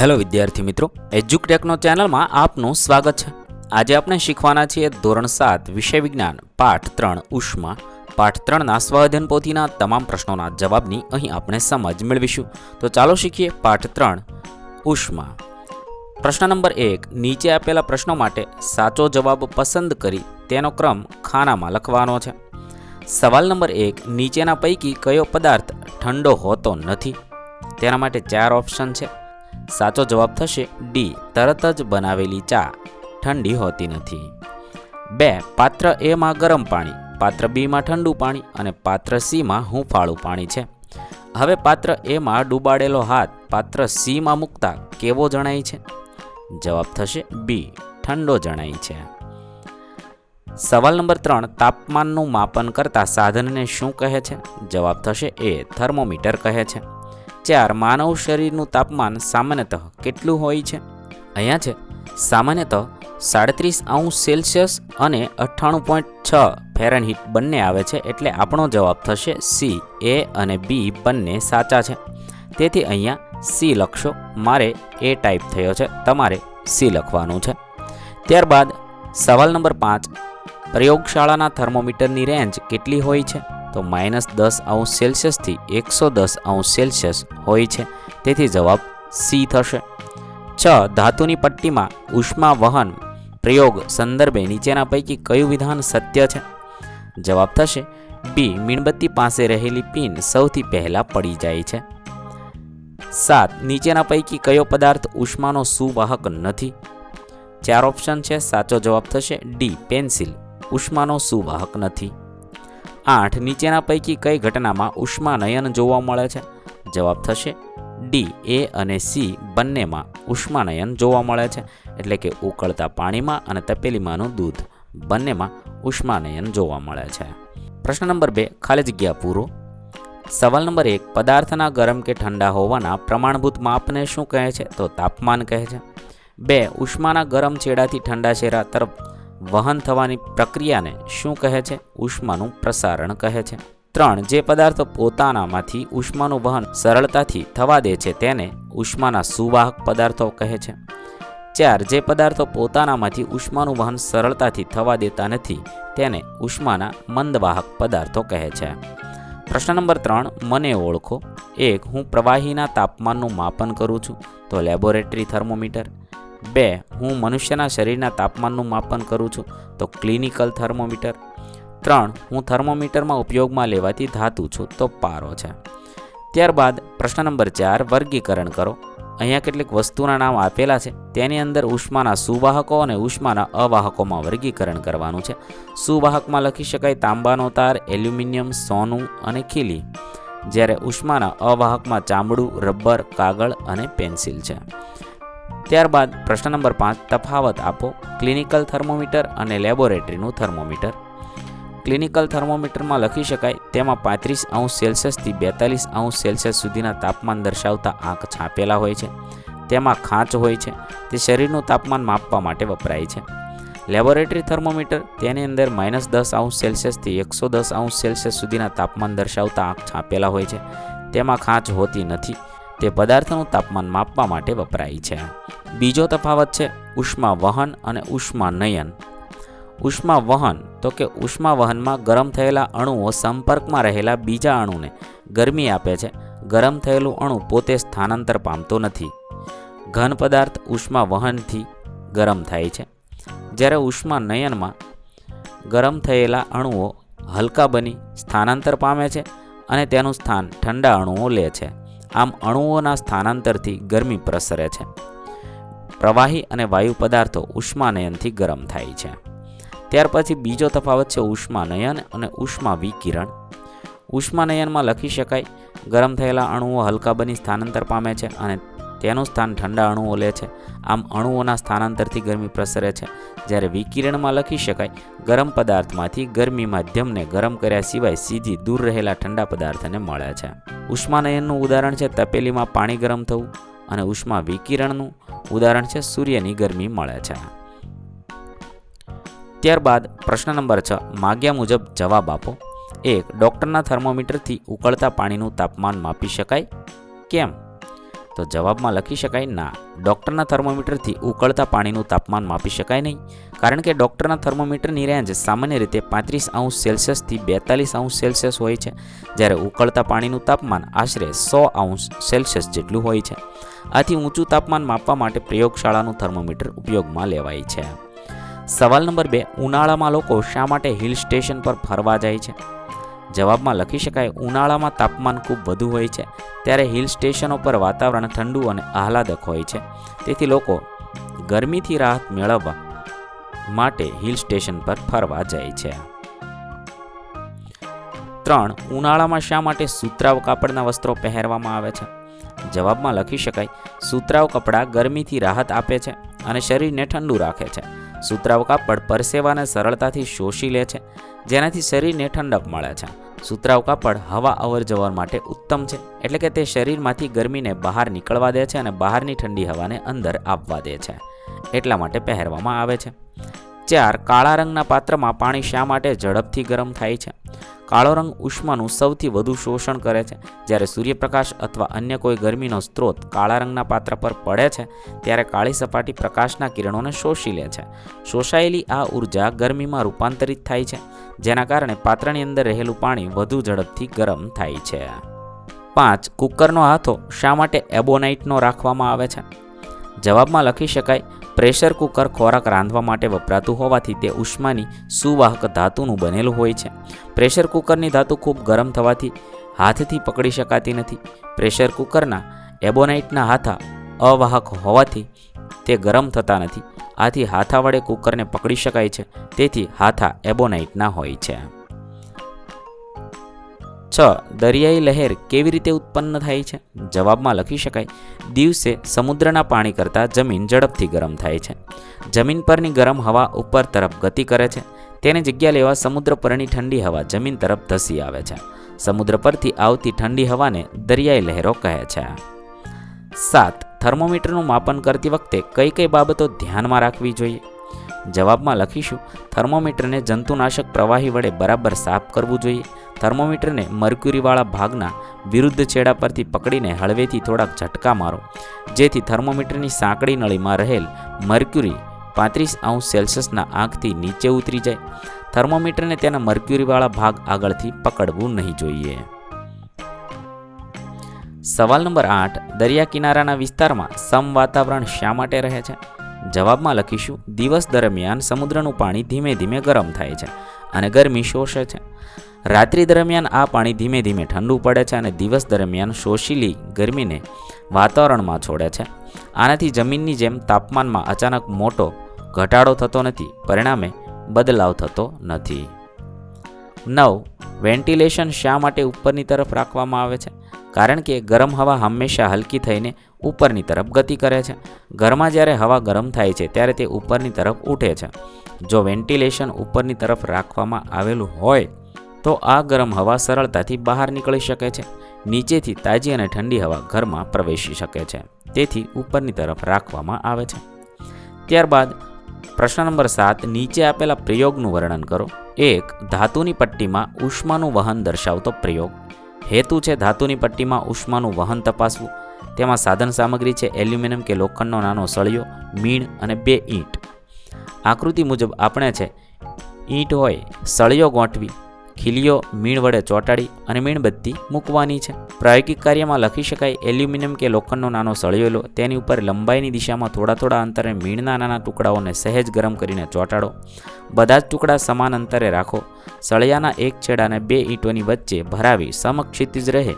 Hello વિદ્યાર્થી મિત્રો એજ્યુકટેકનો ચેનલમાં આપનું સ્વાગત છે. આજે આપણે શીખવાના છીએ ધોરણ સાત, વિષય વિજ્ઞાન, પાઠ ત્રણ, ઉષ્મા. પાઠ ત્રણના સ્વાધ્યન પોથીના તમામ પ્રશ્નોના જવાબની અહીં આપણે સમજ મેળવીશું. તો ચાલો શીખીએ પાઠ ત્રણ, ઉષ્મા. પ્રશ્ન નંબર એક, નીચે આપેલા પ્રશ્નો માટે સાચો જવાબ પસંદ કરી તેનો ક્રમ ખાનામાં લખવાનો છે. સવાલ નંબર એક, નીચેના પૈકી કયો પદાર્થ ઠંડો હોતો નથી? તેના માટે ચાર ઓપ્શન છે. સાચો જવાબ થશે ડી. તરત જ બનાવેલી ચા. ઠંડી હોતી નથી. બે. પાત્ર એમાં ગરમ પાણી. પાત્ર બીમાં ઠંડુ પાણી અને પાત્ર સીમાં હુંફાળું પાણી છે. હવે પાત્ર એમાં ડૂબાડેલો હાથ પાત્ર સીમાં મૂકતા કેવો જણાય છે? જવાબ થશે બી. ઠંડો જણાય છે. સવાલ નંબર ત્રણ. તાપમાનનું માપન કરતા સાધનને શું કહે છે? જવાબ થશે એ. થર્મોમીટર કહે છે. ચાર માનવ શરીરનું તાપમાન સામાન્યતઃ કેટલું હોય છે? અહીંયા છે. સામાન્યતઃ સાડત્રીસ અંશ સેલ્સિયસ અને અઠ્ઠાણું પોઈન્ટ છ ફેરનહીટ બંને આવે છે એટલે આપણો જવાબ થશે સી, એ અને બી બંને સાચા છે. તેથી અહીંયા સી લખશો. મારે એ ટાઈપ થયો છે. તમારે સી લખવાનું છે. ત્યારબાદ સવાલ નંબર પાંચ. પ્રયોગશાળાના થર્મોમીટરની રેન્જ કેટલી હોય છે? તો માઇનસ દસ અંશ સેલ્સિયસથી એકસો દસ અંશ સેલ્સિયસ હોય છે. તેથી જવાબ સી થશે. છ, ધાતુની પટ્ટીમાં ઉષ્મા વહન પ્રયોગ સંદર્ભે નીચેના પૈકી કયું વિધાન સત્ય છે? જવાબ થશે બી મીણબત્તી પાસે રહેલી પિન સૌથી પહેલાં પડી જાય છે. સાત, નીચેના પૈકી કયો પદાર્થ ઉષ્માનો સુવાહક નથી? ચાર ઓપ્શન છે, સાચો જવાબ થશે ડી પેન્સિલ. ઉષ્માનો સુવાહક નથી. આઠ નીચેના પૈકી કઈ ઘટનામાં ઉષ્માનયન જોવા મળે છે? જવાબ થશે ડી, એ અને સી બંનેમાં ઉષ્માનયન જોવા મળે છે. એટલે કે ઉકળતા પાણીમાં અને તપેલીમાંનું દૂધ બંનેમાં ઉષ્માનયન જોવા મળે છે. પ્રશ્ન નંબર બે, ખાલી જગ્યા પૂરો. સવાલ નંબર એક, પદાર્થના ગરમ કે ઠંડા હોવાના પ્રમાણભૂત માપને શું કહે છે? તો તાપમાન કહે છે. બે, ઉષ્માના ગરમ છેડાથી ઠંડા છેડા તરફ વહન થવાની પ્રક્રિયાને શું કહે છે? ઉષ્માનું પ્રસારણ કહે છે. ત્રણ, જે પદાર્થો પોતાનામાંથી ઉષ્માનું વહન સરળતાથી થવા દે છે તેને ઉષ્માના સુવાહક પદાર્થો કહે છે. ચાર, જે પદાર્થો પોતાનામાંથી ઉષ્માનું વહન સરળતાથી થવા દેતા નથી તેને ઉષ્માના મંદવાહક પદાર્થો કહે છે. પ્રશ્ન નંબર ત્રણ, મને ઓળખો. એક, હું પ્રવાહીના તાપમાનનું માપન કરું છું. તો લેબોરેટરી થર્મોમીટર. બે, હું મનુષ્યના શરીરના તાપમાનનું માપન કરું છું, તો ક્લિનિકલ થર્મોમીટર. ત્રણ, હું થર્મોમીટરમાં ઉપયોગમાં લેવાતી ધાતુ છું, તો પારો છે. ત્યારબાદ, પ્રશ્ન નંબર ચાર, વર્ગીકરણ કરો. અહીંયા કેટલીક વસ્તુના નામ આપેલા છે, તેની અંદર ઉષ્માના સુવાહકો અને ઉષ્માના અવાહકોમાં વર્ગીકરણ કરવાનું છે. સુવાહકમાં લખી શકાય તાંબાનો તાર, એલ્યુમિનિયમ, સોનું અને ખીલી, જ્યારે ઉષ્માના અવાહકમાં ચામડું, રબર, કાગળ અને પેન્સિલ છે. ત્યારબાદ પ્રશ્ન નંબર પાંચ, તફાવત આપો. ક્લિનિકલ થર્મોમીટર અને લેબોરેટરીનું થર્મોમીટર ક્લિનિકલ થર્મોમીટરમાં લખી શકાય, તેમાં પાંત્રીસ અંશ સેલ્સિયસથી બેતાલીસ અંશ સેલ્સિયસ સુધીના તાપમાન દર્શાવતા આંક છાપેલા હોય છે. તેમાં ખાંચ હોય છે. તે શરીરનું તાપમાન માપવા માટે વપરાય છે. લેબોરેટરી થર્મોમીટર તેની અંદર માઇનસ દસ અંશ સેલ્સિયસથી એકસો દસ અંશ સેલ્સિયસ સુધીના તાપમાન દર્શાવતા આંક છાપેલા હોય છે. તેમાં ખાંચ હોતી નથી. તે પદાર્થનું તાપમાન માપવા માટે વપરાય છે. બીજો તફાવત છે ઉષ્મા વહન અને ઉષ્મા નયન. ઉષ્મા વહન તો કે ઉષ્મા વહનમાં ગરમ થયેલા અણુઓ સંપર્કમાં રહેલા બીજા અણુને ગરમી આપે છે. ગરમ થયેલું અણુ પોતે સ્થાનાંતર પામતો નથી. ઘન પદાર્થ ઉષ્મા વહનથી ગરમ થાય છે. જ્યારે ઉષ્મા નયનમાં ગરમ થયેલા અણુઓ હલકા બની સ્થાનાંતર પામે છે અને તેનું સ્થાન ઠંડા અણુઓ લે છે. આમ અણુઓના સ્થાનાંતરથી ગરમી પ્રસરે છે. પ્રવાહી અને વાયુ પદાર્થો ઉષ્માનયનથી ગરમ થાય છે. ત્યાર પછી બીજો તફાવત છે ઉષ્માનયન અને ઉષ્મા વિકિરણ. ઉષ્માનયનમાં લખી શકાય, ગરમ થયેલા અણુઓ હલકા બની સ્થાનાંતર પામે છે અને તેનું સ્થાન ઠંડા અણુઓ લે છે. આમ અણુઓના સ્થાનાંતરથી ગરમી પ્રસરે છે. જ્યારે વિકિરણમાં લખી શકાય, ગરમ પદાર્થમાંથી ગરમી માધ્યમને ગરમ કર્યા સિવાય સીધી દૂર રહેલા ઠંડા પદાર્થને મળે છે. ઉષ્માનયનનું ઉદાહરણ છે તપેલીમાં પાણી ગરમ થવું અને ઉષ્મા વિકિરણનું ઉદાહરણ છે સૂર્યની ગરમી મળે છે. ત્યારબાદ પ્રશ્ન નંબર છ, માગ્યા મુજબ જવાબ આપો. એક, ડૉક્ટરના થર્મોમીટરથી ઉકળતા પાણીનું તાપમાન માપી શકાય? કેમ? તો જવાબમાં લખી શકાય, ના, ડૉક્ટરના થર્મોમીટરથી ઉકળતા પાણીનું તાપમાન માપી શકાય નહીં. કારણ કે ડૉક્ટરના થર્મોમીટરની રેન્જ સામાન્ય રીતે પાંત્રીસ અંશ સેલ્સિયસથી બેતાલીસ અંશ સેલ્સિયસ હોય છે, જ્યારે ઉકળતા પાણીનું તાપમાન આશરે સો અંશ સેલ્સિયસ જેટલું હોય છે. આથી ઊંચું તાપમાન માપવા માટે પ્રયોગશાળાનું થર્મોમીટર ઉપયોગમાં લેવાય છે. સવાલ નંબર બે, ઉનાળામાં લોકો શા માટે હિલ સ્ટેશન પર ફરવા જાય છે? જવાબમાં લખી શકાય, ઉનાળામાં તાપમાન ખૂબ વધુ હોય છે, ત્યારે હિલ સ્ટેશનો પર વાતાવરણ ઠંડુ અને આહલાદક હોય છે. તેથી લોકો ગરમીથી રાહત મેળવવા માટે હિલ સ્ટેશન પર ફરવા જાય છે. ત્રણ, ઉનાળામાં શા માટે સુતરાવ કાપડના વસ્ત્રો પહેરવામાં આવે છે? જવાબમાં લખી શકાય સુતરાવ કપડાં ગરમીથી રાહત આપે છે અને શરીરને ઠંડુ રાખે છે. સુતરાવ કાપડ પરસેવાને સરળતાથી શોષી લે છે જેનાથી શરીરને ઠંડક મળે છે. સુતરાવ કાપડ હવા અવર જવર માટે ઉત્તમ છે, એટલે કે તે શરીરમાંથી ગરમીને બહાર નીકળવા દે છે અને બહારની ઠંડી હવાને અંદર આવવા દે છે. એટલા માટે પહેરવામાં આવે છે. ચાર કાળા રંગના પાત્રમાં પાણી શા માટે ઝડપથી ગરમ થાય છે? કાળો રંગ ઉષ્માનું સૌથી વધુ શોષણ કરે છે. જ્યારે સૂર્યપ્રકાશ અથવા અન્ય કોઈ ગરમીનો સ્ત્રોત કાળા રંગના પાત્ર પર પડે છે, ત્યારે કાળી સપાટી પ્રકાશના કિરણોને શોષી લે છે. શોષાયેલી આ ઊર્જા ગરમીમાં રૂપાંતરિત થાય છે, જેના કારણે પાત્રની અંદર રહેલું પાણી વધુ ઝડપથી ગરમ થાય છે. પાંચ, કુકરનો હાથો શા માટે એબોનાઇટનો રાખવામાં આવે છે? જવાબમાં લખી શકાય પ્રેશર કુકર ખોરાક રાંધવા માટે વપરાતું હોવાથી તે ઉષ્માની સુવાહક ધાતુનું બનેલું હોય છે. પ્રેશર કુકરની ધાતુ ખૂબ ગરમ થવાથી હાથથી પકડી શકાતી નથી. પ્રેશર કુકરના એબોનાઇટના હાથા અવાહક હોવાથી તે ગરમ થતા નથી. આથી હાથા વડે કુકરને પકડી શકાય છે. તેથી હાથા એબોનાઇટના હોય છે. છ, દરિયાઈ લહેર કેવી રીતે ઉત્પન્ન થાય છે? જવાબમાં લખી શકાય, દિવસે સમુદ્રના પાણી કરતાં જમીન ઝડપથી ગરમ થાય છે. જમીન પરની ગરમ હવા ઉપર તરફ ગતિ કરે છે. તેની જગ્યા લેવા સમુદ્ર પરની ઠંડી હવા જમીન તરફ ધસી આવે છે. સમુદ્ર પરથી આવતી ઠંડી હવાને દરિયાઈ લહેરો કહે છે. સાત, થર્મોમીટરનું માપન કરતી વખતે કઈ કઈ બાબતો ધ્યાનમાં રાખવી જોઈએ? જવાબમાં લખીશું, થર્મોમીટરને જંતુનાશક પ્રવાહી વડે બરાબર સાફ કરવું જોઈએ. થર્મોમીટરને મર્ક્યુરીવાળા ભાગના વિરુદ્ધ છેડા પરથી પકડીને હળવેથી થોડાક ઝટકા મારો, જેથી થર્મોમીટરની સાંકડી નળીમાં રહેલ મર્ક્યુરી પાંત્રીસ અંશ સેલ્સિયસના આંખથી નીચે ઉતરી જાય. થર્મોમીટરને તેના મર્ક્યુરીવાળા ભાગ આગળથી પકડવું નહીં જોઈએ. સવાલ નંબર આઠ, દરિયા કિનારાના વિસ્તારમાં સમ વાતાવરણ શા માટે રહે છે? જવાબમાં લખીશું, દિવસ દરમિયાન સમુદ્રનું પાણી ધીમે ધીમે ગરમ થાય છે અને ગરમી શોષે છે. રાત્રિ દરમિયાન આ પાણી ધીમે ધીમે ઠંડુ પડે છે અને દિવસ દરમિયાન શોષીલી ગરમીને વાતાવરણમાં છોડે છે. આનાથી જમીનની જેમ તાપમાનમાં અચાનક મોટો ઘટાડો થતો નથી, પરિણામે બદલાવ થતો નથી. નવ. વેન્ટિલેશન શા માટે ઉપરની તરફ રાખવામાં આવે છે? કારણ કે ગરમ હવા હંમેશા હલકી થઈને ઉપરની તરફ ગતિ કરે છે. ઘરમાં જ્યારે હવા ગરમ થાય છે, ત્યારે તે ઉપરની તરફ ઉઠે છે. જો વેન્ટિલેશન ઉપરની તરફ રાખવામાં આવેલું હોય તો આ ગરમ હવા સરળતાથી બહાર નીકળી શકે છે. નીચેથી તાજી અને ઠંડી હવા ઘરમાં પ્રવેશી શકે છે. તેથી ઉપરની તરફ રાખવામાં આવે છે. ત્યારબાદ પ્રશ્ન નંબર સાત, નીચે આપેલા પ્રયોગનું વર્ણન કરો. એક, ધાતુની પટ્ટીમાં ઉષ્માનું વહન દર્શાવતો પ્રયોગ. હેતુ છે ધાતુની પટ્ટીમાં ઉષ્માનું વહન તપાસવું. તેમાં સાધન સામગ્રી છે એલ્યુમિનિયમ કે લોખંડનો નાનો સળિયો, મીણ અને બે ઈંટ. આકૃતિ મુજબ આપણે છે ઈંટ હોય, સળિયો ગોઠવી ખીલીઓ, મીણ વડે ચોંટાડી અને મીણબત્તી મૂકવાની છે. પ્રાયોગિક કાર્યમાં લખી શકાય એલ્યુમિનિયમ કે લોખંડનો નાનો સળિયેલો. તેની ઉપર લંબાઈની દિશામાં થોડા થોડા અંતરે મીણના નાના ટુકડાઓને સહેજ ગરમ કરીને ચોંટાડો. બધા જ ટુકડા સમાન અંતરે રાખો. સળિયાના એક છેડાને બે ઈંટોની વચ્ચે ભરાવી સમક્ષિતિજ રહે.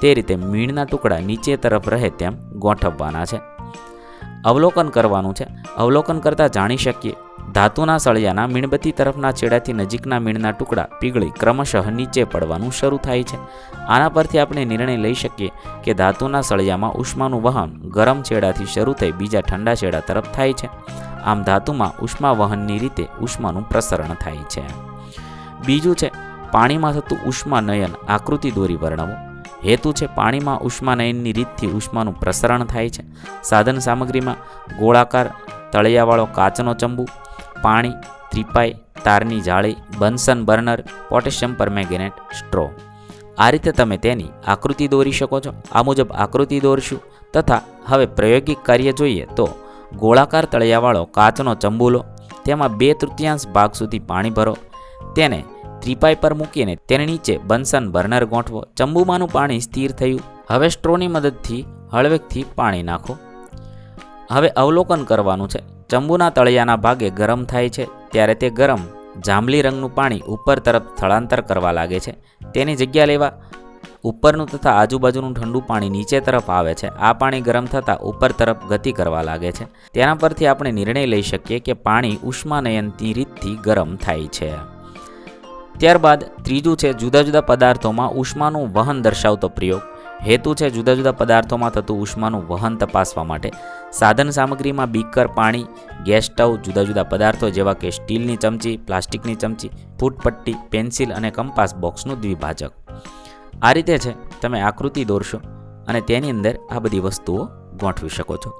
તે રીતે મીણના ટુકડા નીચે તરફ રહે તેમ ગોઠવવાના છે. અવલોકન કરવાનું છે. અવલોકન કરતાં જાણી શકીએ ધાતુના સળિયાના મીણબત્તી તરફના છેડાથી નજીકના મીણના ટુકડા પીગળી ક્રમશઃ નીચે પડવાનું શરૂ થાય છે. આના પરથી આપણે નિર્ણય લઈ શકીએ કે ધાતુના સળિયામાં ઉષ્માનું વહન ગરમ છેડાથી શરૂ થઈ બીજા ઠંડા છેડા તરફ થાય છે. આમ ધાતુમાં ઉષ્મા વહનની રીતે ઉષ્માનું પ્રસરણ થાય છે. બીજું છે, પાણીમાં થતું ઉષ્માનયન આકૃતિ દોરી વર્ણવો. હેતુ છે, પાણીમાં ઉષ્માનયનની રીતથી ઉષ્માનું પ્રસરણ થાય છે. સાધન સામગ્રીમાં ગોળાકાર, તળિયાવાળો કાચનો ચંબુ પાણી, ત્રિપાઈ, તારની જાળી Bunsen burner, potassium permanganate, straw. આ રીતે તમે તેની આકૃતિ દોરી શકો છો. આ મુજબ આકૃતિ દોરશું તથા હવે પ્રાયોગિક કાર્ય જોઈએ તો ગોળાકાર તળિયાવાળો કાચનો ચંબુલો, તેમાં બે તૃતીયાંશ ભાગ સુધી પાણી ભરો, તેને ત્રિપાઈ પર મૂકીને તેની નીચે બન્સન બર્નર ગોઠવો. ચંબુમાંનું પાણી સ્થિર થયું. હવે સ્ટ્રોની મદદથી હળવેકથી પાણી નાખો. હવે અવલોકન કરવાનું છે. ચંબુના તળિયાના ભાગે ગરમ થાય છે, ત્યારે તે ગરમ જાંબલી રંગનું પાણી ઉપર તરફ સ્થળાંતર કરવા લાગે છે. તેની જગ્યા લેવા ઉપરનું તથા આજુબાજુનું ઠંડુ પાણી નીચે તરફ આવે છે. આ પાણી ગરમ થતાં ઉપર તરફ ગતિ કરવા લાગે છે. તેના પરથી આપણે નિર્ણય લઈ શકીએ કે પાણી ઉષ્માનયનની રીતથી ગરમ થાય છે. ત્યારબાદ ત્રીજું છે જુદા જુદા પદાર્થોમાં ઉષ્માનું વહન દર્શાવતો પ્રયોગ. હેતુ છે જુદા જુદા પદાર્થોમાં થતું ઉષ્માનું વહન તપાસવા માટે. સાધન સામગ્રીમાં બીકર પાણી ગેસ સ્ટવ જુદા જુદા પદાર્થો જેવા કે સ્ટીલની ચમચી, પ્લાસ્ટિકની ચમચી, ફૂટપટ્ટી, પેન્સિલ અને કંપાસ બોક્સનું દ્વિભાજક. આ રીતે છે, તમે આકૃતિ દોરશો અને તેની અંદર આ બધી વસ્તુઓ ગોઠવી શકો છો.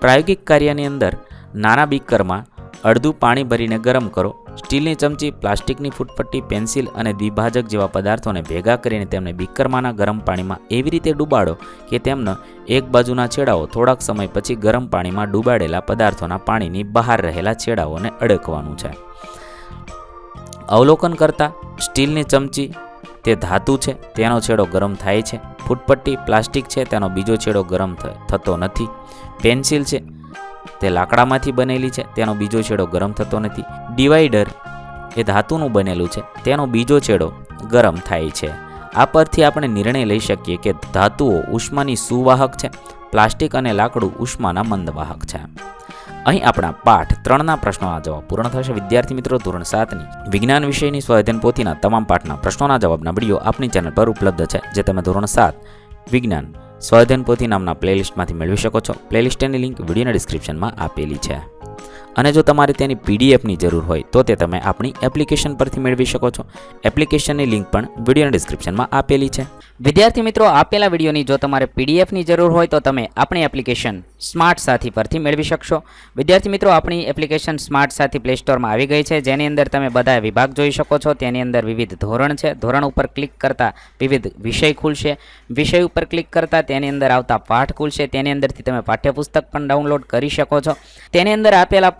પ્રાયોગિક કાર્યની અંદર નાના બીકરમાં અડધું પાણી ભરીને ગરમ કરો સ્ટીલની ચમચી, પ્લાસ્ટિકની ફૂટપટ્ટી, પેન્સિલ અને દ્વિભાજક જેવા પદાર્થોને ભેગા કરીને તેમને બીકરમાંના ગરમ પાણીમાં એવી રીતે ડૂબાડો કે તેમનો એક બાજુના છેડાઓ થોડાક સમય પછી ગરમ પાણીમાં ડૂબાડેલા પદાર્થોના પાણીની બહાર રહેલા છેડાઓને અડકવાનું છે. અવલોકન કરતાં, સ્ટીલની ચમચી તે ધાતુ છે, તેનો છેડો ગરમ થાય છે. ફૂટપટ્ટી પ્લાસ્ટિક છે, તેનો બીજો છેડો ગરમ થતો નથી. પેન્સિલ છે તે લાકડામાંથી બનેલી છે. તેનો બીજો છેડો ગરમ થતો નથી. ડિવાઈડર એ ધાતુનું બનેલું છે. તેનો બીજો છેડો ગરમ થાય છે. આ પરથી આપણે નિર્ણય લઈ શકીએ કે ધાતુઓ ઉષ્માની સુવાહક છે. પ્લાસ્ટિક અને લાકડું ઉષ્માના મંદવાહક છે. અહીં આપણા પાઠ ત્રણના પ્રશ્નોના જવાબ પૂર્ણ થશે. વિદ્યાર્થી મિત્રો, ધોરણ સાતની વિજ્ઞાન વિષયની સ્વાધ્યન પોથીના તમામ પાઠના પ્રશ્નોના જવાબના વીડિયો આપની ચેનલ પર ઉપલબ્ધ છે, જે તમે ધોરણ સાત વિજ્ઞાન. સ્વાધ્યાન પોથી નામના પ્લેલિસ્ટમાંથી મેળવી શકો છો. પ્લેલિસ્ટની લિંક વિડીયોના ડિસ્ક્રિપ્શનમાં આપેલી છે. અને જો તમારે તેની પીડીએફની જરૂર હોય, તો તે તમે આપણી એપ્લિકેશન પરથી મેળવી શકો છો. એપ્લિકેશનની લિંક પણ વિડીયોના ડિસ્ક્રિપ્શનમાં આપેલી છે. વિદ્યાર્થી મિત્રો, આપેલા વિડીયોની જો તમારે પીડીએફની જરૂર હોય, તો તમે આપણી એપ્લિકેશન સ્માર્ટ સાથી પરથી મેળવી શકશો. વિદ્યાર્થી મિત્રો, આપણી એપ્લિકેશન સ્માર્ટ સાથી પ્લે સ્ટોરમાં આવી ગઈ છે. જેની અંદર તમે બધા વિભાગ જોઈ શકો છો. તેની અંદર વિવિધ ધોરણ છે. ધોરણ ઉપર ક્લિક કરતાં વિવિધ વિષય ખુલશે. વિષય ઉપર ક્લિક કરતાં તેની અંદર આવતા પાઠ ખુલશે. તેની અંદરથી તમે પાઠ્યપુસ્તક પણ ડાઉનલોડ કરી શકો છો. તેની અંદર આપેલા